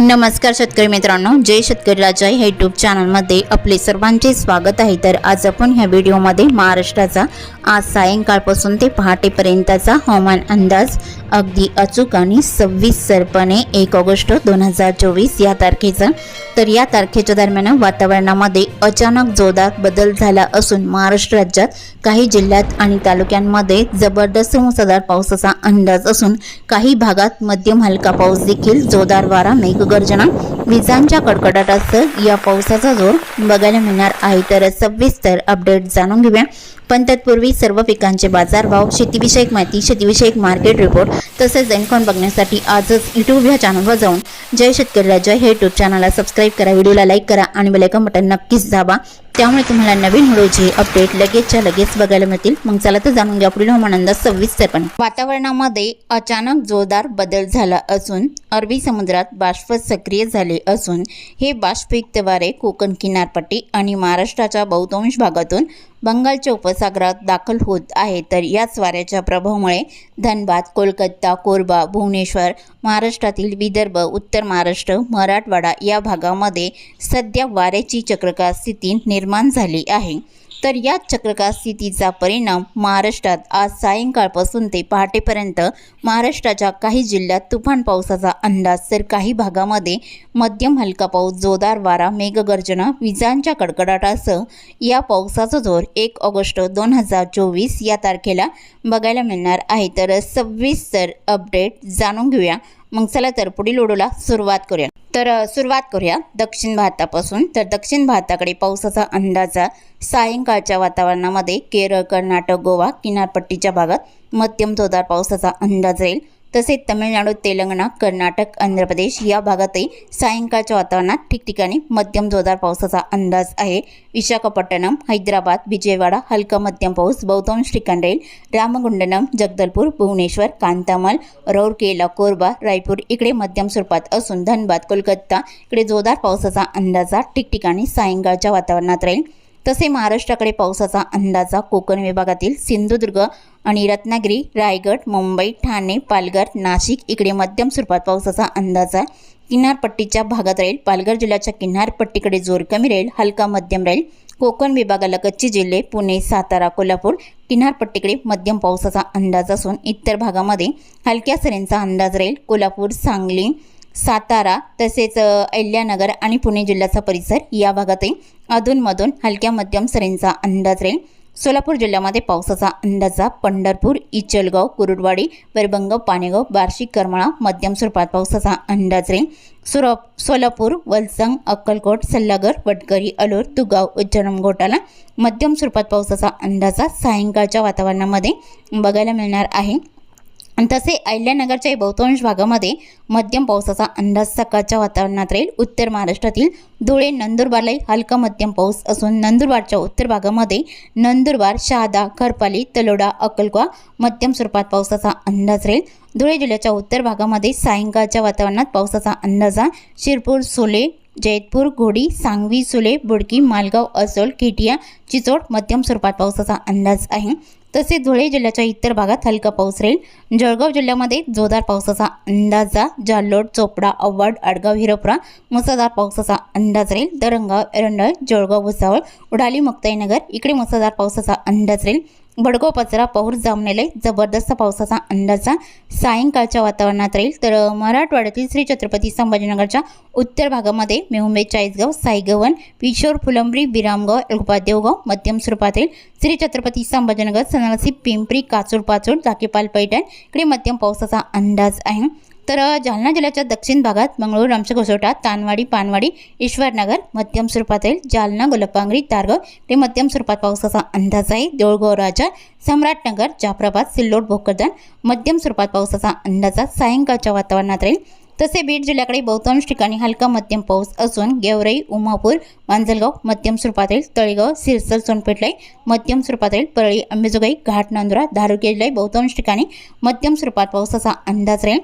नमस्कार शेतकरी मित्रांनो जय शेतकरी राजा ह्या यूट्यूब चॅनलमध्ये आपले सर्वांचे स्वागत आहे. तर आज आपण ह्या व्हिडिओमध्ये महाराष्ट्राचा आज सायंकाळपासून ते पहाटेपर्यंतचा हवामान अंदाज अगदी अचूक आणि सविस्तरपणे एक ऑगस्ट दोन हजार चोवीस या तारखेचा. तर या तारखेच्या दरम्यान वातावरणामध्ये अचानक जोरदार बदल झाला असून महाराष्ट्र राज्यात काही जिल्ह्यात आणि तालुक्यांमध्ये जबरदस्त मुसळधार पावसाचा अंदाज असून काही भागात मध्यम हलका पाऊस देखील जोरदार वारा मेघगर्जना विजांच्या कडकडाटासह या पावसाचा जोर बघायला मिळणार आहे. तर सविस्तर अपडेट जाणून घेऊया. पण तत्पूर्वी सर्व पिकांचे बाजारभाव शेतीविषयक माहिती शेतीविषयक मार्केट रिपोर्ट तसेच दैनकोन बघण्यासाठी आजच यूट्यूब या चॅनलवर जाऊन जय शेतकरी राजा हे यूट्यूब चॅनलला सबस्क्राईब करा व्हिडिओला लाईक करा आणि बेलायकन बटन नक्कीच दाबा. त्यामुळे तुम्हाला नवीन व्हिडिओचे अपडेट लगेचच्या लगेच बघायला मिळतील. मग चला तर जाणून घ्या पुढील हवामान अंदाज सविस्तरपणे वातावरणामध्ये अचानक जोरदार बदल झाला असून अरबी समुद्रात बाष्प सक्रिय झाले असून हे बाष्पयुक्त वारे कोकण किनारपट्टी आणि महाराष्ट्राच्या बहुतांश भागातून बंगालच्या उपसागरात दाखल होत आहे. तर याच वाऱ्याच्या प्रभावामुळे धनबाद कोलकाता कोरबा भुवनेश्वर महाराष्ट्रातील विदर्भ उत्तर महाराष्ट्र मराठवाडा या भागामध्ये सध्या वाऱ्याची चक्रकार स्थिती निर्माण झाली आहे. तर या चक्रकार स्थितीचा परिणाम महाराष्ट्रात आज सायंकाळपासून ते पहाटेपर्यंत महाराष्ट्राच्या काही जिल्ह्यात तुफान पावसाचा अंदाज तर काही भागामध्ये मध्यम हलका पाऊस जोरदार वारा मेघगर्जना विजांच्या कडकडाटासह या पावसाचा जोर एक ऑगस्ट दोन हजार चोवीस या तारखेला बघायला मिळणार आहे. तर सविस्तर अपडेट जाणून घेऊया. मग चला तर पुढील ओढूला सुरुवात करूया. तर सुरुवात करूया दक्षिण भारतापासून. तर दक्षिण भारताकडे पावसाचा अंदाजा सायंकाळच्या वातावरणामध्ये केरळ कर्नाटक गोवा किनारपट्टीच्या भागात मध्यम जोरदार पावसाचा अंदाज येईल तसेच तमिळनाडू तेलंगणा कर्नाटक आंध्र प्रदेश या भागातही सायंकाळच्या वातावरणात ठिकठिकाणी मध्यम जोरदार पावसाचा अंदाज आहे. विशाखापट्टणम हैदराबाद विजयवाडा हलका मध्यम पाऊस बहुतांश ठिकाण राहील. रामगुंडनम जगदलपूर भुवनेश्वर कांतामल रौरकेला कोरबा रायपूर इकडे मध्यम स्वरूपात असून धनबाद कोलकाता इकडे जोरदार पावसाचा अंदाज ठिकठिकाणी सायंकाळच्या वातावरणात राहील. तसे महाराष्ट्राकडे पावसाचा अंदाजा कोकण विभागातील सिंधुदुर्ग आणि रत्नागिरी रायगड मुंबई ठाणे पालघर नाशिक इकडे मध्यम स्वरूपात पावसाचा अंदाज आहे किनारपट्टीच्या भागात राहील. पालघर जिल्ह्याच्या किनारपट्टीकडे जोर कमी राहील हलका मध्यम राहील. कोकण विभागाला जिल्हे पुणे सातारा कोल्हापूर किनारपट्टीकडे मध्यम पावसाचा अंदाज असून इतर भागामध्ये हलक्या सरींचा अंदाज राहील. कोल्हापूर सांगली सातारा तसेच अहिल्यानगर आणि पुणे जिल्ह्याचा परिसर या भागातही अधूनमधून हलक्या मध्यम सरींचा अंदाज राहील. सोलापूर जिल्ह्यामध्ये पावसाचा अंदाजा पंढरपूर इचलगाव कुरुडवाडी वरबंग पाणेगाव बार्शी करमाळा मध्यम स्वरूपात पावसाचा अंदाज राहील. सुर सोलापूर वलसंग अक्कलकोट सल्लागर वटकरी अलोर तुगाव उज्जैन घोटाला मध्यम स्वरूपात पावसाचा अंदाजा सायंकाळच्या वातावरणामध्ये बघायला मिळणार आहे. तसे अहिल्यानगरच्या बहुतांश भागामध्ये मध्यम पावसाचा अंदाज सकाळच्या वातावरणात राहील. उत्तर महाराष्ट्रातील धुळे नंदुरबारलाही हलका मध्यम पाऊस असून नंदुरबारच्या उत्तर भागामध्ये नंदुरबार शहादा खरपाली तलोडा अक्कलकोवा मध्यम स्वरूपात पावसाचा अंदाज राहील. धुळे जिल्ह्याच्या उत्तर भागामध्ये सायंकाळच्या वातावरणात पावसाचा अंदाजा शिरपूर सोले जैतपूर घोडी सांगवी सुले बुडकी मालगाव असोल खेटिया चिचोड मध्यम स्वरूपात पावसाचा अंदाज आहे. तसेच धुळे जिल्ह्याच्या इतर भागात हलका पाऊस राहील. जळगाव जिल्ह्यामध्ये जोरदार पावसाचा अंदाजा जाल्लोड चोपडा अव्वाड आडगाव हिरोपुरा मुसळधार पावसाचा अंदाज राहील. दरंगाव एरंडळ जळगाव भुसावळ उडाली मुक्ताईनगर इकडे मुसळधार पावसाचा अंदाज राहील. भडगो पचरा पाऊस जामनेले जबरदस्त पावसाचा अंदाजा. सायंकाळच्या वातावरणात राहील. तर मराठवाड्यातील श्री छत्रपती संभाजीनगरच्या उत्तर भागामध्ये मेहुंबे चाळीसगाव साईगवन पिशोर फुलंब्री विरामगाव एल्पा देवगाव मध्यम स्वरूपात राहील. श्री छत्रपती संभाजीनगर सनसी पिंपरी काचूर पाचूर जाकेपाल पैठण इकडे मध्यम पावसाचा अंदाज आहे. तर जालना जिल्ह्याच्या दक्षिण भागात मंगळूर रामशेघोसोटा तानवाडी पानवाडी ईश्वरनगर मध्यम स्वरूपात येईल. जालना गोलपांगरी तारगाव ते मध्यम स्वरूपात पावसाचा अंदाज आहे. देऊळगाव राजा सम्राटनगर जाफराबाद सिल्लोड भोकरदन मध्यम स्वरूपात पावसाचा अंदाज सायंकाळच्या वातावरणात राहील. तसे बीड जिल्ह्याकडे बहुतांश ठिकाणी हलका मध्यम पाऊस असून गेवराई उमापूर मांजलगाव मध्यम स्वरूपात राहील तळेगाव सिरसल सोनपेठलाई मध्यम स्वरूपात राहील परळी अंबेजोगाई घाट नांदुरा धारुकेजलाई बहुतांश ठिकाणी मध्यम स्वरूपात पावसाचा अंदाज राहील.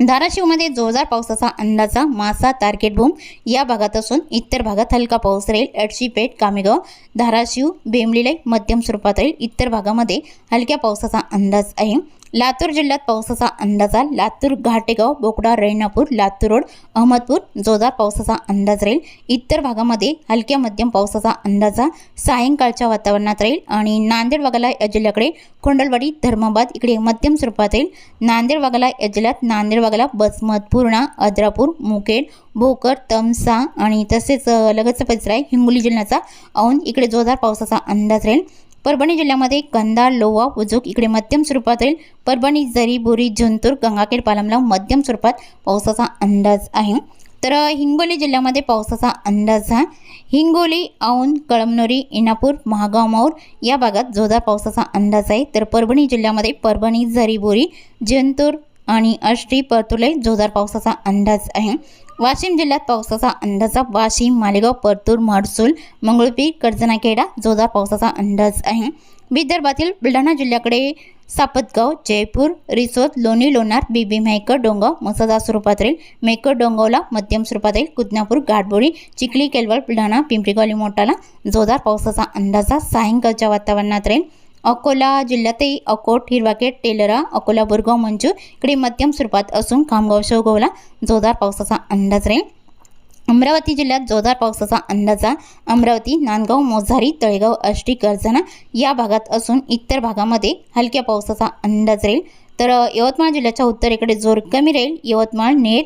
धाराशिवमध्ये जोरदार पावसाचा अंदाजा मासा तारकेटभूम या भागात असून इतर भागात हलका पाऊस राहील. एडशीपेठ कामेगाव धाराशिव बेंबलीलाई मध्यम स्वरूपात राहील. इतर भागामध्ये हलक्या पावसाचा अंदाज आहे. लातूर जिल्ह्यात पावसाचा अंदाजा लातूर घाटेगाव बोकडा रेणापूर लातूर रोड अहमदपूर जोरदार पावसाचा अंदाज राहील. इतर भागामध्ये हलक्या मध्यम पावसाचा अंदाजा सायंकाळच्या वातावरणात राहील आणि नांदेड वगैरे या जिल्ह्याकडे कोंडलवाडी धर्माबाद इकडे मध्यम स्वरूपात राहील. नांदेड वगैरे या जिल्ह्यात नांदेड वगैरे बसमत पूर्णा अद्रापूर मुखेड भोकर तमसा आणि तसेच लगतचा परिसर आहे. हिंगोली जिल्ह्याचा औंध इकडे जोरदार पावसाचा अंदाज राहील. परभणी जिल्ह्यामध्ये कंधार लोवा उजूक इकडे मध्यम स्वरूपात राहील परभणी जरी बोरी जंतूर गंगाखेड पालमला मध्यम स्वरूपात पावसाचा अंदाज आहे. तर हिंगोली जिल्ह्यामध्ये पावसाचा अंदाज हा हिंगोली औंध कळमनुरी इनापूर महागाव माऊर या भागात जोरदार पावसाचा अंदाज आहे. तर परभणी जिल्ह्यामध्ये परभणी झरीबोरी जंतूर आणि अष्टी परतुले जोरदार पावसाचा अंदाज आहे. वाशिम जिल्ह्यात पावसाचा अंदाज वाशिम मालेगाव परतूर महसूल मंगळपीर कर्जनाखेडा जोरदार पावसाचा अंदाज आहे. विदर्भातील बुलढाणा जिल्ह्याकडे सापतगाव जयपूर रिसोद लोणी लोणार बीबी मेहकर डोंगाव मसदा स्वरूपात राहील. मेहकर डोंगावला मध्यम स्वरूपात राहील. कुदनापूर गाठबोडी चिखली केलवळ बुलढाणा पिंपरीगावली मोठाला जोरदार पावसाचा अंदाज सायंकाळच्या वातावरणात राहील. अकोला जिल्ह्यातही अकोट हिरवाकेट टेलरा अकोला बुरगाव मंजूर इकडे मध्यम स्वरूपात असून खामगाव शेवगावला जोरदार पावसाचा अंदाज राहील. अमरावती जिल्ह्यात जोरदार पावसाचा अंदाज अमरावती नांदगाव मोझारी तळेगाव आष्टी कर्जना या भागात असून इतर भागामध्ये हलक्या पावसाचा अंदाज राहील. तर यवतमाळ जिल्ह्याच्या उत्तरेकडे जोर कमी राहील. यवतमाळ नेर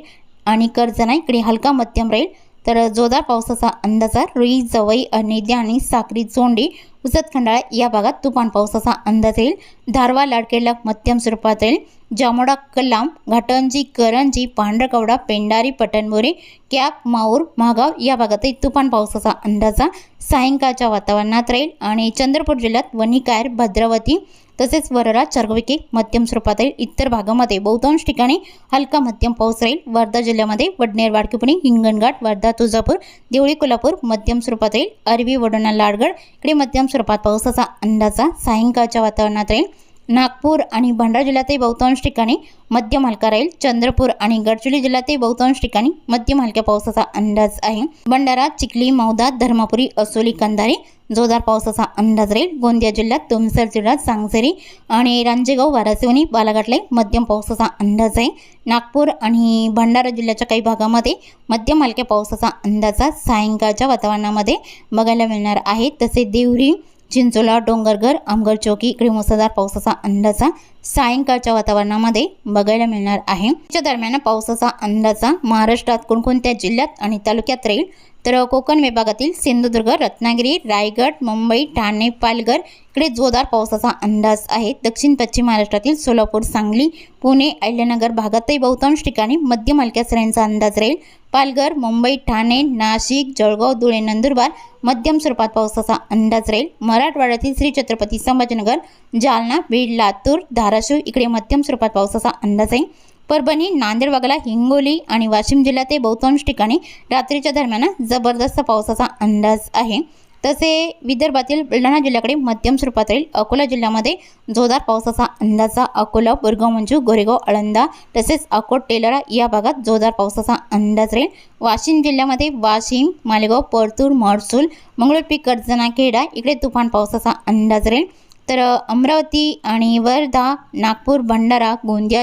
आणि कर्जना इकडे हलका मध्यम राहील. तर जोरदार पावसाचा अंदाज रुई जवई अनेद्या आणि साक्री चोंडी उजत खंडाळा या भागात तुफान पावसाचा अंदाज येईल. धारवा लाडकेला मध्यम स्वरूपात येईल. जामोडा कलाम घाटंजी करंजी पांढरकवडा पेंडारी पटणबोरी कॅप माऊर महागाव या भागातही तुफान पावसाचा अंदाजा सायंकाळच्या वातावरणात राहील. आणि चंद्रपूर जिल्ह्यात वणिकायर भद्रावती तसेच वरळा चरगविके मध्यम स्वरूपात राहील इतर भागामध्ये बहुतांश ठिकाणी हलका मध्यम पाऊस राहील. वर्धा जिल्ह्यामध्ये वडनेर वाडकीपुणे हिंगणघाट वर्धा तुळजापूर देवळी कोल्हापूर मध्यम स्वरूपात राहील अरबी वडोणा लाडगड इकडे मध्यम स्वरूपात पावसाचा अंदाजा सायंकाळच्या वातावरणात राहील. नागपूर आणि भंडारा जिल्ह्यातही बहुतांश ठिकाणी मध्यम हलका राहील. चंद्रपूर आणि गडचिरोली जिल्ह्यातही बहुतांश ठिकाणी मध्यम हलक्या पावसाचा अंदाज आहे. भंडारा चिखली मौदा धर्मापुरी असोली कंधारे जोरदार पावसाचा अंदाज राहील. गोंदिया जिल्ह्यात तुमसर जिल्ह्यात सांगसेरी आणि रांजेगाव वारासिवनी बालाघाटला मध्यम पावसाचा अंदाज आहे. नागपूर आणि भंडारा जिल्ह्याच्या काही भागामध्ये मध्यम हलक्या पावसाचा अंदाजा सायंकाळच्या वातावरणामध्ये बघायला मिळणार आहे. तसे देवरी चिंचोला डोंगरघर अमगर चौकी इकडे मुसळधार पावसाचा अंदाजा सायंकाळच्या वातावरणामध्ये बघायला मिळणार आहे. त्या दरम्यान पावसाचा अंदाजा महाराष्ट्रात कोणकोणत्या जिल्ह्यात आणि तालुक्यात राहील? तर कोकण विभागातील सिंधुदुर्ग रत्नागिरी रायगड मुंबई ठाणे पालघर इकडे जोरदार पावसाचा अंदाज आहे. दक्षिण पश्चिम महाराष्ट्रातील सोलापूर सांगली पुणे अहिल्यानगर भागातही बहुतांश ठिकाणी मध्य हलक्या सऱ्यांचा अंदाज राहील. पालघर मुंबई ठाणे नाशिक जळगाव धुळे नंदुरबार मध्यम स्वरूपात पावसाचा अंदाज राहील. मराठवाड्यातील श्री छत्रपती संभाजीनगर जालना बीड लातूर धाराशिव इकडे मध्यम स्वरूपात पावसाचा अंदाज आहे. परभणी नांदेड वगळा हिंगोली आणि वाशिम जिल्ह्यातही बहुतांश ठिकाणी रात्रीच्या दरम्यान जबरदस्त पावसाचा अंदाज आहे. तसे विदर्भातील बुलढाणा जिल्ह्याकडे मध्यम स्वरूपात राहील. अकोला जिल्ह्यामध्ये जोरदार पावसाचा अंदाजा अकोला बुरगाव मंजू गोरेगाव आळंदा तसेच अकोट टेलरा या भागात जोरदार पावसाचा अंदाज राहील. वाशिम जिल्ह्यामध्ये वाशिम मालेगाव परतूर महसूल मंगळूरपीक कर्जना खेडा इकडे तुफान पावसाचा अंदाज राहील. तर अमरावती आणि वर्धा नागपूर भंडारा गोंदिया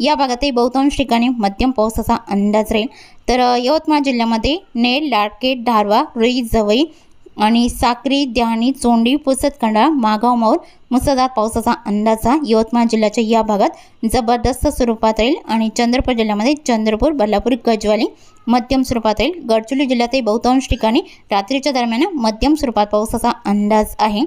या भागातही बहुतांश ठिकाणी मध्यम पावसाचा अंदाज राहील. तर यवतमाळ जिल्ह्यामध्ये नेर लाडकेट धारवा रुई जवई आणि साक्री द्याणी चोंडी पुसतखंडा मागाव माऊर मुसळधार पावसाचा अंदाजा यवतमाळ जिल्ह्याच्या या भागात जबरदस्त स्वरूपात राहील आणि चंद्रपूर जिल्ह्यामध्ये चंद्रपूर बल्लापूर गजवाली मध्यम स्वरूपात राहील. गडचिरोली जिल्ह्यातही बहुतांश ठिकाणी रात्रीच्या दरम्यान मध्यम स्वरूपात पावसाचा अंदाज आहे.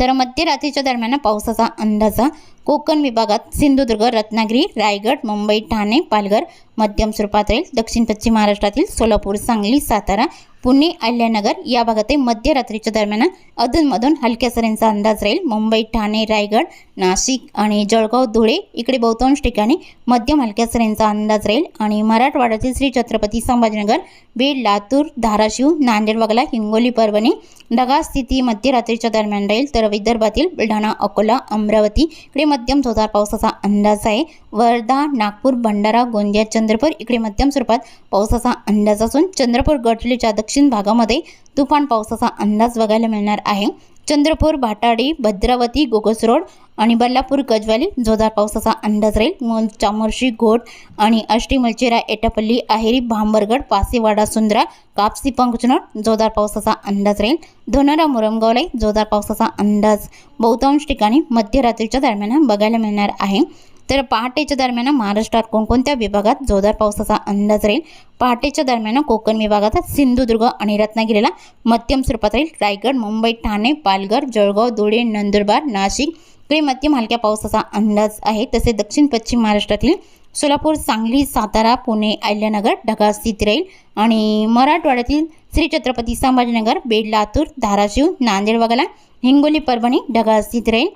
तर मध्यरात्रीच्या दरम्यान पावसाचा अंदाजा कोकण विभागात सिंधुदुर्ग रत्नागिरी रायगड मुंबई ठाणे पालघर मध्यम स्वरूपात राहील दक्षिण पश्चिम महाराष्ट्रातील सोलापूर सांगली सातारा पुणे अहिल्यानगर या भागातही मध्यरात्रीच्या दरम्यान अधूनमधून हलक्या सरींचा अंदाज राहील. मुंबई ठाणे रायगड नाशिक आणि जळगाव धुळे इकडे बहुतांश ठिकाणी मध्यम हलक्या सरींचा अंदाज राहील. आणि मराठवाड्यातील श्री छत्रपती संभाजीनगर बीड लातूर धाराशिव नांदेड वगळा हिंगोली परभणी ढगाळ स्थिती मध्यरात्रीच्या दरम्यान राहील. तर विदर्भातील बुलढाणा अकोला अमरावती इकडे मध्यम जोरदार पावसाचा अंदाज आहे. वर्धा नागपूर भंडारा गोंदिया चंद्रपूर इकडे मध्यम स्वरूपात पावसाचा अंदाज असून चंद्रपूर गडचिरोलीच्या दक्षिण भागामध्ये तुफान पावसाचा अंदाज बघायला मिळणार आहे. चंद्रपूर भाटाडी भद्रावती गोगस रोड आणि बल्लापूर गजवाली. जोरदार पावसाचा अंदाज राहील मग चामोर्शी घोट आणि आष्टी मलचेरा एटापल्ली आहेरी भांबरगड पासेवाडा सुंद्रा कापसी पंकचनोट जोरदार पावसाचा अंदाज राहील. धोनारा मुरमगावलाई जोरदार पावसाचा अंदाज बहुतांश ठिकाणी मध्यरात्रीच्या दरम्यान बघायला मिळणार आहे. तर पहाटेच्या दरम्यान महाराष्ट्रात कोणकोणत्या विभागात जोरदार पावसाचा अंदाज राहील? पहाटेच्या दरम्यान कोकण विभागात सिंधुदुर्ग आणि रत्नागिरीला मध्यम स्वरूपात राहील. रायगड मुंबई ठाणे पालघर जळगाव धुळे नंदुरबार नाशिक इकडे मध्यम हलक्या पावसाचा अंदाज आहे. तसे दक्षिण पश्चिम महाराष्ट्रातील सोलापूर सांगली सातारा पुणे अहिल्यानगर ढगा स्थित राहील. आणि मराठवाड्यातील श्री छत्रपती संभाजीनगर बेड लातूर धाराशिव नांदेड वगळा हिंगोली परभणी ढगा स्थित राहील.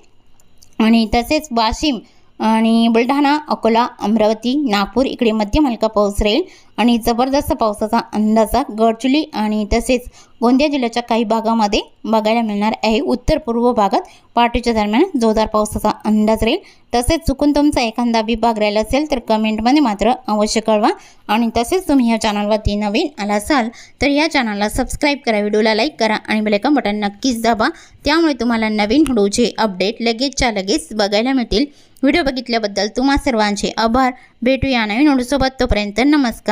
आणि तसेच वाशिम आणि बुलढाणा अकोला अमरावती नागपूर इकडे मध्यम हलका पाऊस राहील आणि जबरदस्त पावसाचा अंदाजा गडचुली आणि तसेच गोंदिया जिल्ह्याच्या काही भागामध्ये बघायला मिळणार आहे. उत्तर पूर्व भागात पहाटेच्या दरम्यान जोरदार पावसाचा अंदाज राहील. तसेच चुकून तुमचा एखादा विभाग राहिला असेल तर कमेंटमध्ये मात्र अवश्य कळवा. आणि तसेच तुम्ही या चॅनलवरती नवीन आला असाल तर या चॅनलला सबस्क्राईब करा व्हिडिओला लाईक करा आणि बेलेकन बटन नक्कीच दाबा. त्यामुळे तुम्हाला नवीन व्हिडिओचे अपडेट लगेचच्या लगेच बघायला मिळतील. व्हिडिओ बघितल्याबद्दल तुम्हा सर्वांचे आभार. भेटूया नवीन व्हिडिओसोबत. तोपर्यंत नमस्कार.